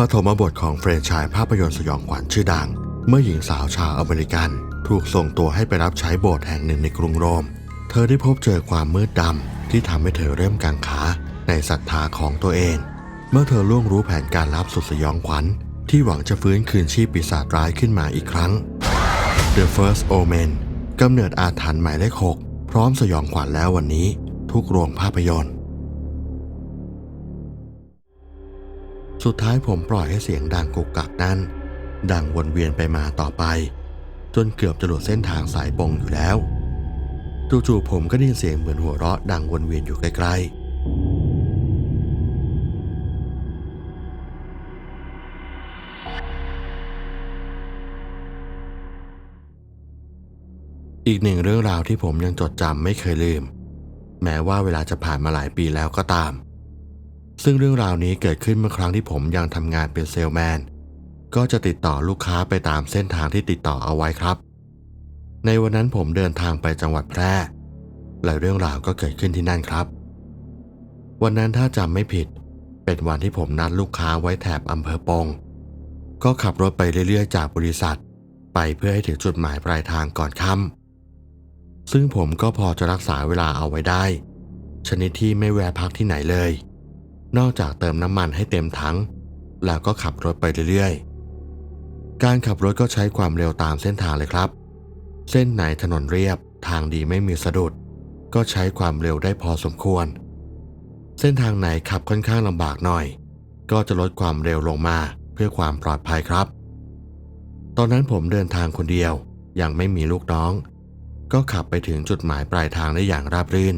ปฐมบทของแฟรนชส์ภาพยนตร์สยองขวัญชื่อดัง เมื่อหญิงสาวชาวอเมริกัน ถูกส่งตัวให้ไปรับใช้โบสถ์แห่งหนึ่งในกรุงโรม เธอได้พบเจอความมืดดำที่ทำให้เธอเริ่มกังขาในศรัทธาของตัวเอง เมื่อเธอล่วงรู้แผนการลับสุดสยองขวัญ ที่หวังจะฟื้นคืนชีพปีศาจร้ายขึ้นมาอีกครั้ง The First Omen กำเนิดอาถรรพ์หมายเลขหกพร้อมสยองขวัญแล้ววันนี้ ทุกโรงภาพยนตร์ สุดท้ายผมปล่อยให้เสียงดังกุกกักนั้น ดังวนเวียนไปมาต่อไป จนเกือบจะหลุดเส้นทางสายปงอยู่แล้วจู่ๆผมก็ได้ยินเสียงเหมือนหัวเราะดังวนเวียนอยู่ใกล้ๆอีกหนึ่งเรื่องราวที่ผมยังจดจำไม่เคยลืม แม้ว่าเวลาจะผ่านมาหลายปีแล้วก็ตาม ซึ่งเรื่องราวนี้เกิดขึ้นเมื่อครั้งที่ผมยังทำงานเป็นเซลแมน ก็จะติดต่อลูกค้าไปตามเส้นทางที่ติดต่อเอาไว้ครับ ในวันนั้นผมเดินทางไปจังหวัดแพร่ และเรื่องราวก็เกิดขึ้นที่นั่นครับ วันนั้นถ้าจำไม่ผิด เป็นวันที่ผมนัดลูกค้าไว้แถบอำเภอปง ก็ขับรถไปเรื่อยๆ จากบริษัท ไปเพื่อให้ถึงจุดหมายปลายทางก่อนค่ำซึ่งผมก็พอจะรักษาเวลาเอาไว้ได้ ชนิดที่ไม่แวะพักที่ไหนเลย นอกจากเติมน้ำมันให้เต็มถังแล้วก็ขับรถไปเรื่อยๆ การขับรถก็ใช้ความเร็วตามเส้นทางเลยครับ เส้นไหนถนนเรียบทางดีไม่มีสะดุด ก็ใช้ความเร็วได้พอสมควร เส้นทางไหนขับค่อนข้างลำบากหน่อย ก็จะลดความเร็วลงมาเพื่อความปลอดภัยครับ ตอนนั้นผมเดินทางคนเดียวยังไม่มีลูกน้อง ก็ขับไปถึงจุดหมายปลายทางได้อย่างราบรื่น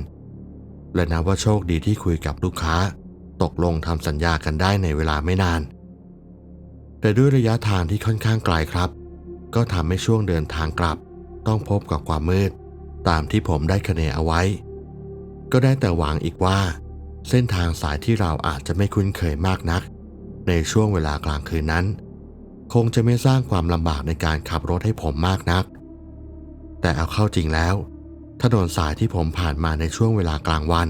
และนับว่าโชคดีที่คุยกับลูกค้า ตกลงทำสัญญากันได้ในเวลาไม่นาน แต่ด้วยระยะทางที่ค่อนข้างไกลครับ ก็ทำให้ช่วงเดินทางกลับ ต้องพบกับความมืด ตามที่ผมได้คะเนเอาไว้ ก็ได้แต่หวังอีกว่า เส้นทางสายที่เราอาจจะไม่คุ้นเคยมากนัก ในช่วงเวลากลางคืนนั้น คงจะไม่สร้างความลำบากในการขับรถให้ผมมากนัก แต่เอาเข้าจริงแล้ว ถนนสายที่ผมผ่านมาในช่วงเวลากลางวัน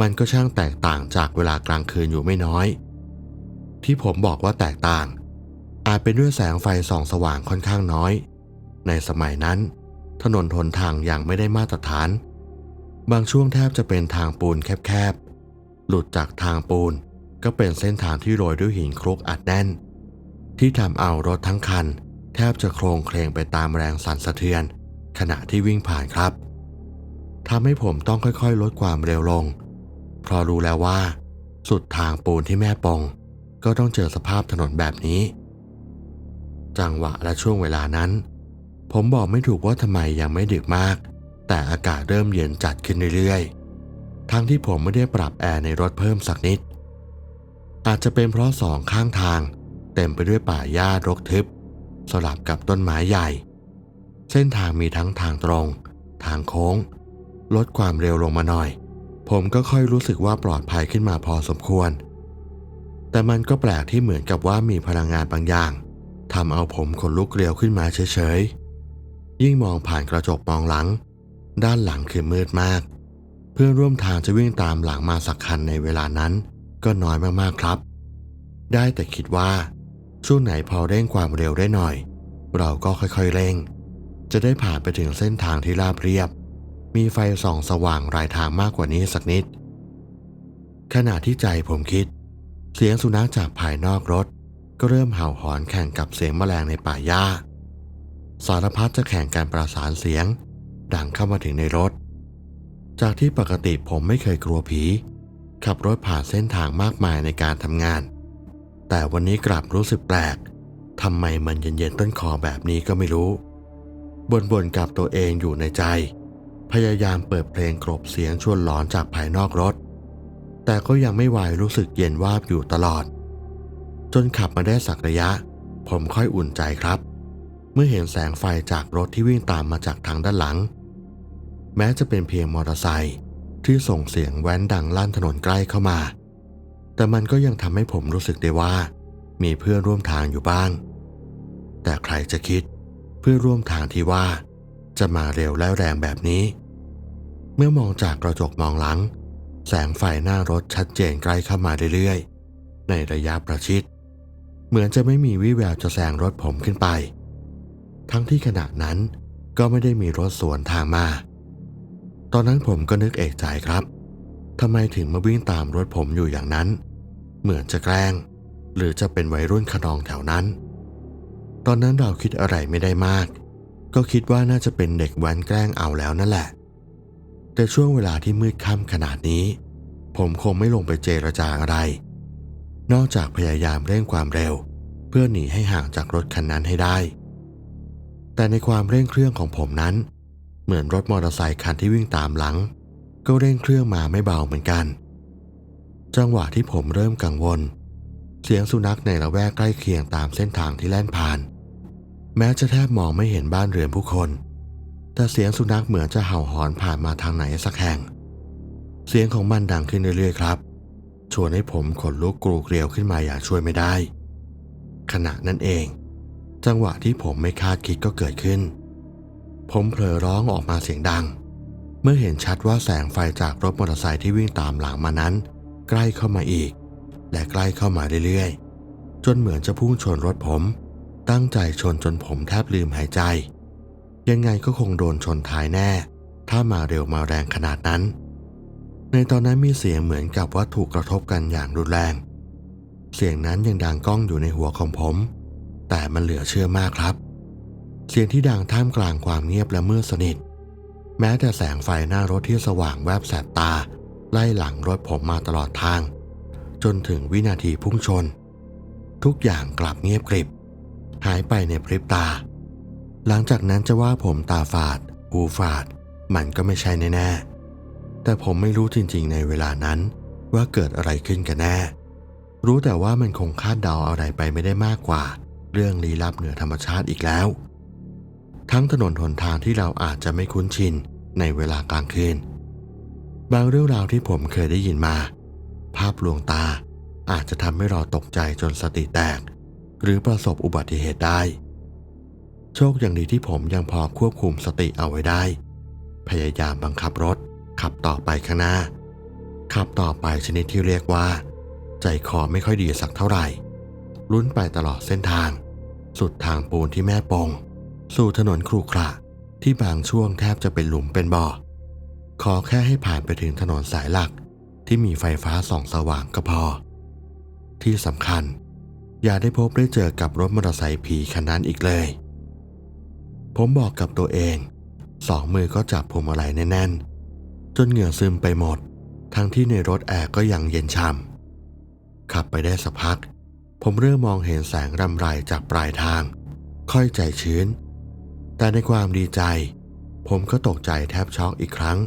มันก็ช่างแตกต่างจากเวลากลางคืนอยู่ไม่น้อย ที่ผมบอกว่าแตกต่าง อาจเป็นด้วยแสงไฟส่องสว่างค่อนข้างน้อย ในสมัยนั้น ถนนทนทางอยังไม่ได้มาตรฐาน บางช่วงแทบจะเป็นทางปูนแคบๆ หลุดจากทางปูนก็เป็นเส้นทางที่โรยด้วยหินคลุกอัดแน่น ที่ทำเอารถทั้งคัน แทบจะโครงเคลงไปตามแรงสั่นสะเทือน ขณะที่วิ่งผ่านครับทำให้ผมต้องค่อยๆ ลดความเร็วลง เพราะรู้แล้วว่า สุดทางปูนที่แม่ปองก็ต้องเจอสภาพถนนแบบนี้ จังหวะและช่วงเวลานั้น ผมบอกไม่ถูกว่าทำไมยังไม่ดึกมาก แต่อากาศเริ่มเย็นจัดขึ้นเรื่อยๆ ทั้งที่ผมไม่ได้ปรับแอร์ในรถเพิ่มสักนิด อาจจะเป็นเพราะสองข้างทาง เต็มไปด้วยป่าหญ้ารกทึบ สลับกับต้นไม้ใหญ่ เส้นทางมีทั้งทางตรง ทางโค้ง ลดความเร็วลงมาหน่อย ผมก็ค่อยรู้สึกว่าปลอดภัยขึ้นมาพอสมควร แต่มันก็แปลกที่เหมือนกับว่ามีพลังงานบางอย่างทำเอาผมขนลุกเกลียวขึ้นมาเฉยๆ ยิ่งมองผ่านกระจกมองหลัง ด้านหลังคือมืดมาก เพื่อนร่วมทางจะวิ่งตามหลังมาสักคันในเวลานั้น ก็น้อยมากๆครับ ได้แต่คิดว่าช่วงไหนพอเร่งความเร็วได้หน่อย เราก็ค่อยๆเร่ง จะได้ผ่านไปถึงเส้นทางที่ราบเรียบ มีไฟส่องสว่างรายทางมากกว่านี้สักนิด ขณะที่ใจผมคิด เสียงสุนัขจากภายนอกรถ ก็เริ่มเห่าหอนแข่งกับเสียงแมลงในป่าหญ้า สารพัดจะแข่งการประสานเสียง ดังเข้ามาถึงในรถ จากที่ปกติผมไม่เคยกลัวผี ขับรถผ่านเส้นทางมากมายในการทำงาน แต่วันนี้กลับรู้สึกแปลกทำไมมันเย็นๆต้นคอแบบนี้ก็ไม่รู้บ่นๆกับตัวเองอยู่ในใจ พยายามเปิดเพลงกรบเสียงชวนหลอนจากภายนอกรถ แต่ก็ยังไม่ไหวรู้สึกเย็นวาบอยู่ตลอด จนขับมาได้สักระยะ ผมค่อยอุ่นใจครับ เมื่อเห็นแสงไฟจากรถที่วิ่งตามมาจากทางด้านหลัง แม้จะเป็นเพียงมอเตอร์ไซค์ที่ส่งเสียงแว้นดังลั่นถนนใกล้เข้ามา แต่มันก็ยังทำให้ผมรู้สึกได้ว่า มีเพื่อนร่วมทางอยู่บ้าง แต่ใครจะคิดเพื่อนร่วมทางที่ว่าจะมาเร็วและแรงแบบนี้ เมื่อมองจากกระจกมองหลัง แสงไฟหน้ารถชัดเจนใกล้เข้ามาเรื่อยๆ ในระยะประชิด เหมือนจะไม่มีวี่แววจะแซงรถผมขึ้นไป ทั้งที่ขณะนั้นก็ไม่ได้มีรถสวนทางมา ตอนนั้นผมก็นึกเอกใจครับทำไมถึงมาวิ่งตามรถผมอยู่อย่างนั้น เหมือนจะแกล้ง หรือจะเป็นวัยรุ่นขนองแถวนั้น ตอนนั้นเราคิดอะไรไม่ได้มาก ก็คิดว่าน่าจะเป็นเด็กแว้นแกล้งเอาแล้วนั่นแหละ แต่ช่วงเวลาที่มืดค่ำขนาดนี้ ผมคงไม่ลงไปเจรจาอะไร นอกจากพยายามเร่งความเร็ว เพื่อหนีให้ห่างจากรถคันนั้นให้ได้ แต่ในความเร่งเครื่องของผมนั้น เหมือนรถมอเตอร์ไซคันที่วิ่งตามหลัง ก็เร่งเครื่องมาไม่เบาเหมือนกัน จังหวะที่ผมเริ่มกังวล เสียงสุนัขในละแวกใกล้เคียงตามเส้นทางที่แล่นผ่าน แม้จะแทบมองไม่เห็นบ้านเรือนผู้คน แต่เสียงสุนัขเหมือนจะเห่าหอนผ่านมาทางไหนสักแห่ง เสียงของมันดังขึ้นเรื่อยๆครับชวนให้ผมขนลุกกรูเกลียวขึ้นมาอย่างช่วยไม่ได้ ขณะนั้นเอง จังหวะที่ผมไม่คาดคิดก็เกิดขึ้น ผมเผลอร้องออกมาเสียงดัง เมื่อเห็นชัดว่าแสงไฟจากรถมอเตอร์ไซค์ที่วิ่งตามหลังมานั้น ใกล้เข้ามาอีก และใกล้เข้ามาเรื่อยๆ จนเหมือนจะพุ่งชนรถผม ตั้งใจชนจนผมแทบลืมหายใจ ยังไงก็คงโดนชนท้ายแน่ ถ้ามาเร็วมาแรงขนาดนั้น ในตอนนั้นมีเสียงเหมือนกับว่าถูกกระทบกันอย่างรุนแรง เสียงนั้นยังดังก้องอยู่ในหัวของผม แต่มันเหลือเชื่อมากครับ เสียงที่ดังท่ามกลางความเงียบและมืดสนิท แม้แต่แสงไฟหน้ารถที่สว่างแวบแสบตา ไล่หลังรถผมมาตลอดทาง จนถึงวินาทีพุ่งชน ทุกอย่างกลับเงียบกริบ หายไปในพริบตา หลังจากนั้นจะว่าผมตาฝาด หูฝาด มันก็ไม่ใช่แน่ๆ แต่ผมไม่รู้จริงๆในเวลานั้นว่าเกิดอะไรขึ้นกันแน่ รู้แต่ว่ามันคงคาดเดาอะไรไปไม่ได้มากกว่า เรื่องลี้ลับเหนือธรรมชาติอีกแล้ว ทั้งถนนหนทางที่เราอาจจะไม่คุ้นชินในเวลากลางคืน บางเรื่องราวที่ผมเคยได้ยินมา ภาพลวงตาอาจจะทำให้เราตกใจจนสติแตก หรือประสบอุบัติเหตุได้ โชคอย่างดีที่ผมยังพอควบคุมสติเอาไว้ได้ พยายามบังคับรถ ขับต่อไปข้างหน้า ขับต่อไปชนิดที่เรียกว่า ใจคอไม่ค่อยดีสักเท่าไหร่ ลุ้นไปตลอดเส้นทาง สุดทางปูนที่แม่ปง สู่ถนนครุขระที่บางช่วงแทบจะเป็นหลุมเป็นบ่อ ขอแค่ให้ผ่านไปถึงถนนสายหลักที่มีไฟฟ้าส่องสว่างก็พอ ที่สำคัญ อย่าได้พบได้เจอกับรถมอเตอร์ไซค์ผีคันนั้นอีกเลย ผมบอกกับตัวเอง สองมือก็จับพวงมาลัยแน่นๆ จนเหงื่อซึมไปหมด ทั้งที่ในรถแอร์ก็ยังเย็นช่ำขับไปได้สักพัก ผมเริ่มมองเห็นแสงรำไรจากปลายทาง ค่อยใจชื้น แต่ในความดีใจ ผมก็ตกใจแทบช็อกอีกครั้ง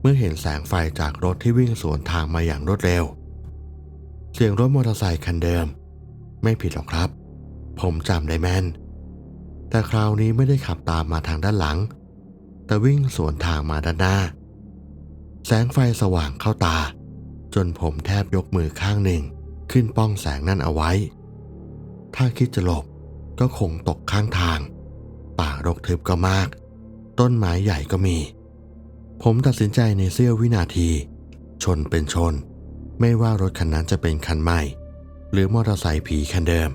เมื่อเห็นแสงไฟจากรถที่วิ่งสวนทางมาอย่างรวดเร็ว เสียงรถมอเตอร์ไซค์คันเดิม ไม่ผิดหรอกครับ ผมจำได้แม่น แต่คราวนี้ไม่ได้ขับตามมาทางด้านหลัง แต่วิ่งสวนทางมาด้านหน้า แสงไฟสว่างเข้าตา จนผมแทบยกมือข้างหนึ่งขึ้นป้องแสงนั่นเอาไว้ ถ้าคิดจะหลบก็คงตกข้างทาง ป่ารกทึบก็มาก ต้นไม้ใหญ่ก็มี ผมตัดสินใจในเสี้ยววินาที ชนเป็นชน ไม่ว่ารถคันนั้นจะเป็นคันใหม่ หรือมอเตอร์ไซค์ผีคันเดิม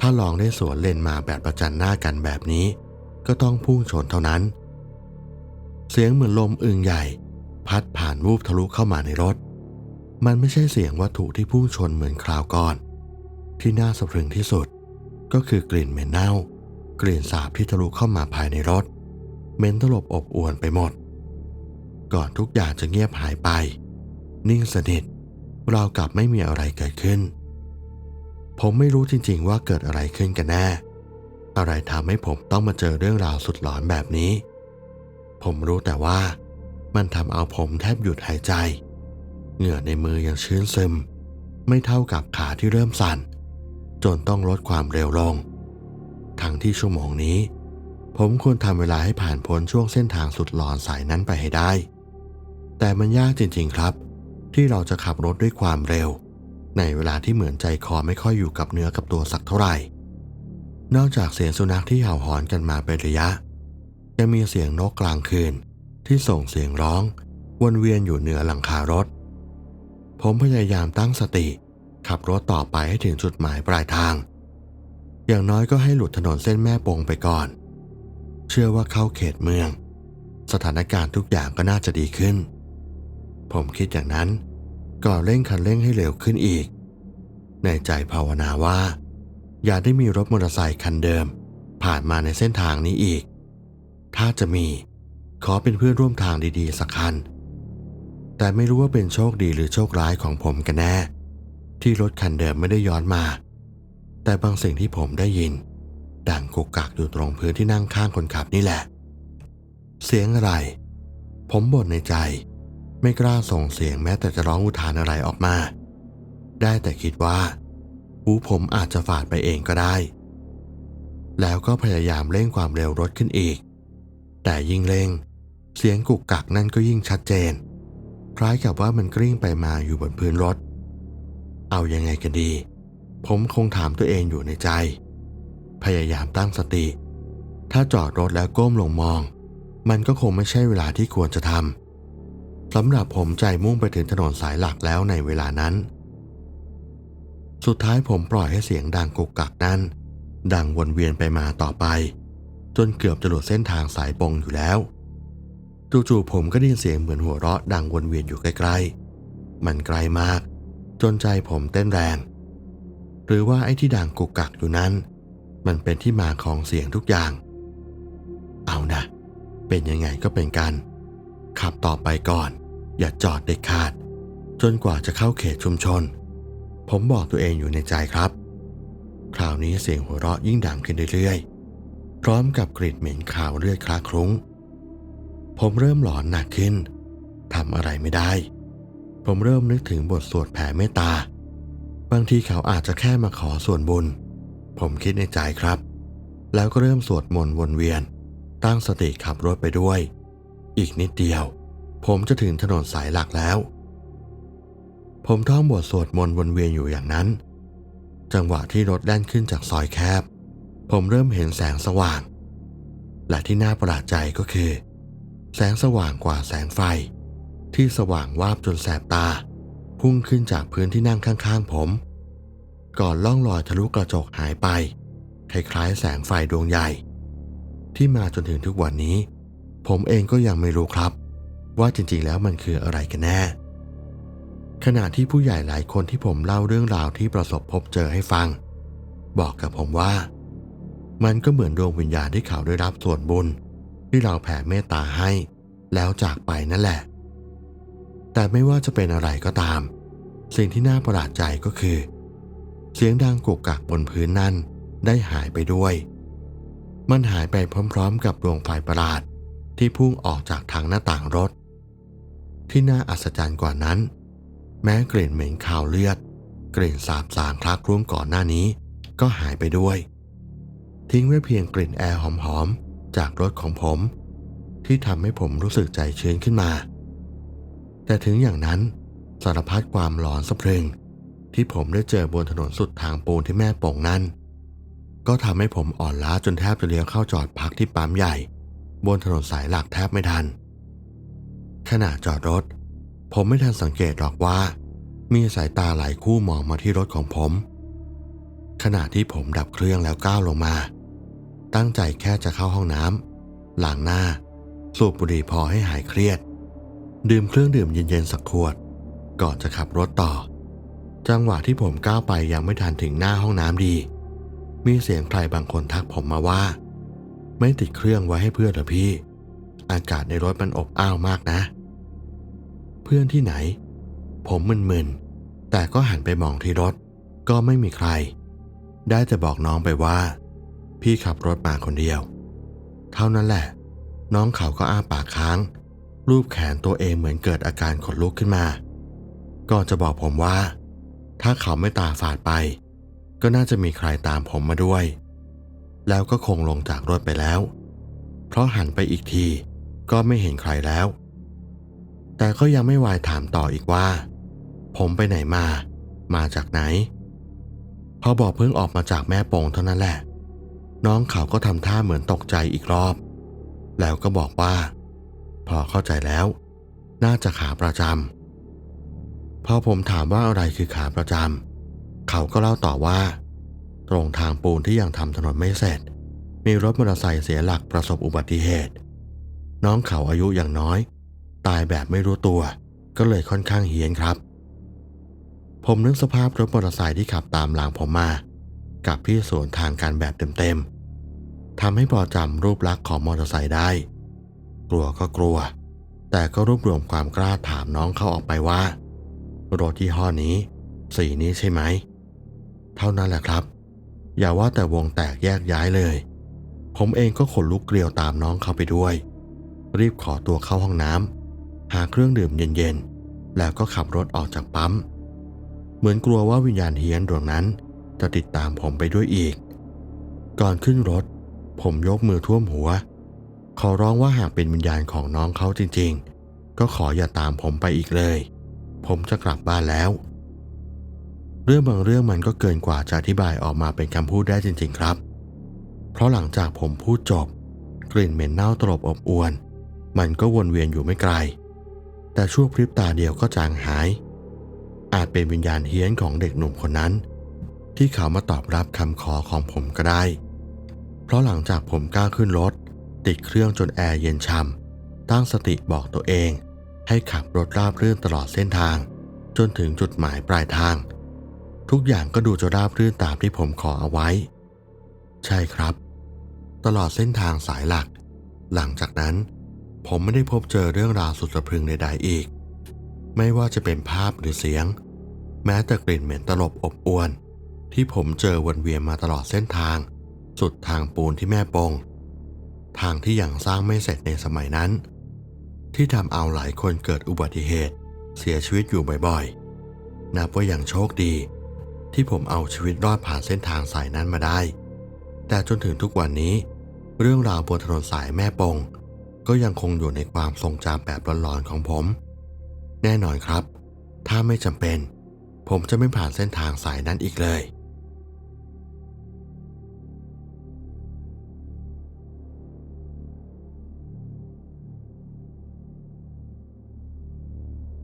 ถ้าลองได้สวนเลนมาแบบประจันหน้ากันแบบนี้ ก็ต้องพุ่งชนเท่านั้น เสียงเหมือนลมอึงใหญ่ พัดผ่านวูบทะลุเข้ามาในรถ มันไม่ใช่เสียงวัตถุที่พุ่งชนเหมือนคราวก่อน ที่น่าสะพรึงที่สุด ก็คือกลิ่นเหม็นเน่า กลิ่นสาบที่ทะลุเข้ามาภายในรถเหม็นตลบอบอวนไปหมด ก่อนทุกอย่างจะเงียบหายไป นิ่งสนิทราวกับไม่มีอะไรเกิดขึ้น ผมไม่รู้จริงๆว่าเกิดอะไรขึ้นกันแน่ อะไรทำให้ผมต้องมาเจอเรื่องราวสุดหลอนแบบนี้ ผมรู้แต่ว่ามันทำเอาผมแทบหยุดหายใจ เหงื่อในมือยังชื้นซึม ไม่เท่ากับขาที่เริ่มสั่น จนต้องลดความเร็วลง ทั้งที่ชั่วโมงนี้ ผมควรทำเวลาให้ผ่านพ้นช่วงเส้นทางสุดหลอนสายนั้นไปให้ได้ แต่มันยากจริงๆครับ ที่เราจะขับรถด้วยความเร็ว ในเวลาที่เหมือนใจคอไม่ค่อยอยู่กับเนื้อกับตัวสักเท่าไหร่ นอกจากเสียงสุนัขที่เห่าหอนกันมาเป็นระยะยังมีเสียงนกกลางคืนที่ส่งเสียงร้องวนเวียนอยู่เหนือหลังคารถ ผมพยายามตั้งสติ ขับรถต่อไปให้ถึงจุดหมายปลายทาง อย่างน้อยก็ให้หลุดถนนเส้นแม่ปงไปก่อน เชื่อว่าเข้าเขตเมือง สถานการณ์ทุกอย่างก็น่าจะดีขึ้น ผมคิดอย่างนั้น ก็เร่งคันเร่งให้เร็วขึ้นอีก ในใจภาวนาว่า อย่าได้มีรถมอเตอร์ไซค์คันเดิม ผ่านมาในเส้นทางนี้อีก ถ้าจะมี ขอเป็นเพื่อนร่วมทางดีๆสักคัน แต่ไม่รู้ว่าเป็นโชคดีหรือโชคร้ายของผมกันแน่ ที่รถคันเดิมไม่ได้ย้อนมา แต่บางสิ่งที่ผมได้ยิน ดังกุกกักอยู่ตรงพื้นที่นั่งข้างคนขับนี่แหละ เสียงอะไร ผมบ่นในใจ ไม่กล้าส่งเสียงแม้แต่จะร้องอุทานอะไรออกมา ได้แต่คิดว่า หูผมอาจจะฝาดไปเองก็ได้ แล้วก็พยายามเร่งความเร็วรถขึ้นอีก แต่ยิ่งเร่ง เสียงกุกกักนั่นก็ยิ่งชัดเจน คล้ายกับว่ามันกลิ้งไปมาอยู่บนพื้นรถ เอายังไงกันดี ผมคงถามตัวเองอยู่ในใจ พยายามตั้งสติ ถ้าจอดรถแล้วก้มลงมอง มันก็คงไม่ใช่เวลาที่ควรจะทำ สำหรับผมใจมุ่งไปถึงถนนสายหลักแล้วในเวลานั้น สุดท้ายผมปล่อยให้เสียงดังกุกกักนั้น ดังวนเวียนไปมาต่อไป จนเกือบจะหลุดเส้นทางสายปงอยู่แล้วจู่ๆผมก็ได้ยินเสียงเหมือนหัวเราะดังวนเวียนอยู่ใกล้ๆ มันไกลมาก จนใจผมเต้นแรง หรือว่าไอ้ที่ดังกุกกักอยู่นั้น มันเป็นที่มาของเสียงทุกอย่าง เอานะ เป็นยังไงก็เป็นกัน ขับต่อไปก่อน อย่าจอดเด็ดขาด จนกว่าจะเข้าเขตชุมชน ผมบอกตัวเองอยู่ในใจครับ คราวนี้เสียงหัวเราะยิ่งดังขึ้นเรื่อยๆ พร้อมกับกลิ่นเหม็นขาวเลือดคลาคลุ้ง ผมเริ่มหลอนหนักขึ้นทำอะไรไม่ได้ ผมเริ่มนึกถึงบทสวดแผ่เมตตา บางทีเขาอาจจะแค่มาขอส่วนบุญ ผมคิดในใจครับ แล้วก็เริ่มสวดมนต์วนเวียน ตั้งสติขับรถไปด้วย อีกนิดเดียว ผมจะถึงถนนสายหลักแล้ว ผมท่องบทสวดมนต์วนเวียนอยู่อย่างนั้น จังหวะที่รถแล่นขึ้นจากซอยแคบ ผมเริ่มเห็นแสงสว่าง และที่น่าประหลาดใจก็คือ แสงสว่างกว่าแสงไฟ ที่สว่างวาบจนแสบตา พุ่งขึ้นจากพื้นที่นั่งข้างๆผม ก่อนล่องลอยทะลุกระจกหายไป คล้ายๆแสงไฟดวงใหญ่ ที่มาจนถึงทุกวันนี้ ผมเองก็ยังไม่รู้ครับ ว่าจริงๆ แล้วมันคืออะไรกันแน่ ขณะที่ผู้ใหญ่หลายคนที่ผมเล่าเรื่องราวที่ประสบพบเจอให้ฟัง บอกกับผมว่า มันก็เหมือนดวงวิญญาณที่เขาได้รับส่วนบุญ ที่เราแผ่เมตตาให้ แล้วจากไปนั่นแหละ แต่ไม่ว่าจะเป็นอะไรก็ตาม สิ่งที่น่าประหลาดใจก็คือ เสียงดังกุกกักบนพื้นนั่นได้หายไปด้วย มันหายไปพร้อมๆ กับดวงไฟประหลาดที่พุ่งออกจากทางหน้าต่างรถ ที่น่าอัศจรรย์กว่านั้น แม้กลิ่นเหม็นคาวเลือด กลิ่นสาบสางคลักคลุ้งก่อนหน้านี้ ก็หายไปด้วย ทิ้งไว้เพียงกลิ่นแอร์หอมๆ จากรถของผม ที่ทำให้ผมรู้สึกใจชื้นขึ้นมา แต่ถึงอย่างนั้นสารพัดความหลอนสะพรึง ที่ผมได้เจอบนถนนสุดทางปูนที่แม่โป่งนั้นก็ทำให้ผมอ่อนล้าจนแทบจะเลี้ยวเข้าจอดพักที่ปั๊มใหญ่ บนถนนสายหลักแทบไม่ทัน ขณะจอดรถ ผมไม่ทันสังเกตหรอกว่า มีสายตาหลายคู่มองมาที่รถของผม ขณะที่ผมดับเครื่องแล้วก้าวลงมา ตั้งใจแค่จะเข้าห้องน้ำล้างหน้า สูบบุหรี่พอให้หายเครียด ดื่มเครื่องดื่มเย็นๆสักขวด ก่อนจะขับรถต่อ จังหวะที่ผมก้าวไปยังไม่ทันถึงหน้าห้องน้ำดี มีเสียงใครบางคนทักผมมาว่า ไม่ติดเครื่องไว้ให้เพื่อนเหรอพี่อากาศในรถมันอบอ้าวมากนะ พื่อนที่ไหน ผมมึนๆ แต่ก็หันไปมองที่รถ ก็ไม่มีใคร ได้แต่บอกน้องไปว่า พี่ขับรถมาคนเดียว เท่านั้นแหละ น้องเขาก็อ้าปากค้าง รูปแขนตัวเองเหมือนเกิดอาการขนลุกขึ้นมาก่อนจะบอกผมว่า ถ้าเขาไม่ตาฝาดไป ก็น่าจะมีใครตามผมมาด้วย แล้วก็คงลงจากรถไปแล้ว เพราะหันไปอีกทีก็ไม่เห็นใครแล้ว แต่ก็ยังไม่วายถามต่ออีกว่า ผมไปไหนมา มาจากไหน พอบอกเพิ่งออกมาจากแม่โป่งเท่านั้นแหละ น้องเขาก็ทำท่าเหมือนตกใจอีกรอบ แล้วก็บอกว่า พอเข้าใจแล้ว น่าจะขาประจำพอผมถามว่าอะไรคือขาประจำเขาก็เล่าต่อว่า ตรงทางปูนที่ยังทำถนนไม่เสร็จ มีรถมอเตอร์ไซค์เสียหลักประสบอุบัติเหตุ น้องเขาอายุอย่างน้อย ตายแบบไม่รู้ตัว ก็เลยค่อนข้างเฮี้ยนครับ ผมนึกสภาพรถมอเตอร์ไซค์ที่ขับตามหลังผมมา กับที่สวนทางกันแบบเต็มๆทำให้พอจำรูปลักษณ์ของมอเตอร์ไซค์ได้ กลัวก็กลัว แต่ก็รวบรวมความกล้าถามน้องเขาออกไปว่ารถยี่ห้อนี้ สีนี้ใช่ไหม เท่านั้นแหละครับ อย่าว่าแต่วงแตกแยกย้ายเลย ผมเองก็ขนลุกเกลียวตามน้องเขาไปด้วย รีบขอตัวเข้าห้องน้ำ หาเครื่องดื่มเย็นๆ แล้วก็ขับรถออกจากปั๊ม เหมือนกลัวว่าวิญญาณเฮียนดวงนั้นจะติดตามผมไปด้วยอีก ก่อนขึ้นรถ ผมยกมือท่วมหัว ขอร้องว่าหากเป็นวิญญาณของน้องเขาจริงๆ ก็ขออย่าตามผมไปอีกเลย ผมจะกลับบ้านแล้ว เรื่องบางเรื่องมันก็เกินกว่าจะอธิบายออกมาเป็นคำพูดได้จริง ๆ ครับ เพราะหลังจากผมพูดจบ กลิ่นเหม็นเน่าตลบอบอวน มันก็วนเวียนอยู่ไม่ไกล แต่ชั่วพริบตาเดียวก็จางหาย อาจเป็นวิญญาณเฮี้ยนของเด็กหนุ่มคนนั้น ที่เขามาตอบรับคำขอของผมก็ได้ เพราะหลังจากผมก้าวขึ้นรถ ติดเครื่องจนแอร์เย็นช่ำตั้งสติบอกตัวเอง ให้ขับรถราบรื่นตลอดเส้นทาง จนถึงจุดหมายปลายทาง ทุกอย่างก็ดูจะราบรื่นตามที่ผมขอเอาไว้ ใช่ครับ ตลอดเส้นทางสายหลัก หลังจากนั้น ผมไม่ได้พบเจอเรื่องราวสุดสะพรึงใดๆอีก ไม่ว่าจะเป็นภาพหรือเสียง แม้แต่กลิ่นเหม็นตลบอบอวน ที่ผมเจอวนเวียนมาตลอดเส้นทาง สุดทางปูนที่แม่ปง ทางที่ยังสร้างไม่เสร็จในสมัยนั้น ที่ทำเอาหลายคนเกิดอุบัติเหตุ เสียชีวิตอยู่บ่อยๆ นับว่ายังโชคดี ที่ผมเอาชีวิตรอดผ่านเส้นทางสายนั้นมาได้ แต่จนถึงทุกวันนี้ เรื่องราวบนถนนสายแม่ปง ก็ยังคงอยู่ในความทรงจำแบบหลอนๆของผม แน่นอนครับ ถ้าไม่จำเป็น ผมจะไม่ผ่านเส้นทางสายนั้นอีกเลย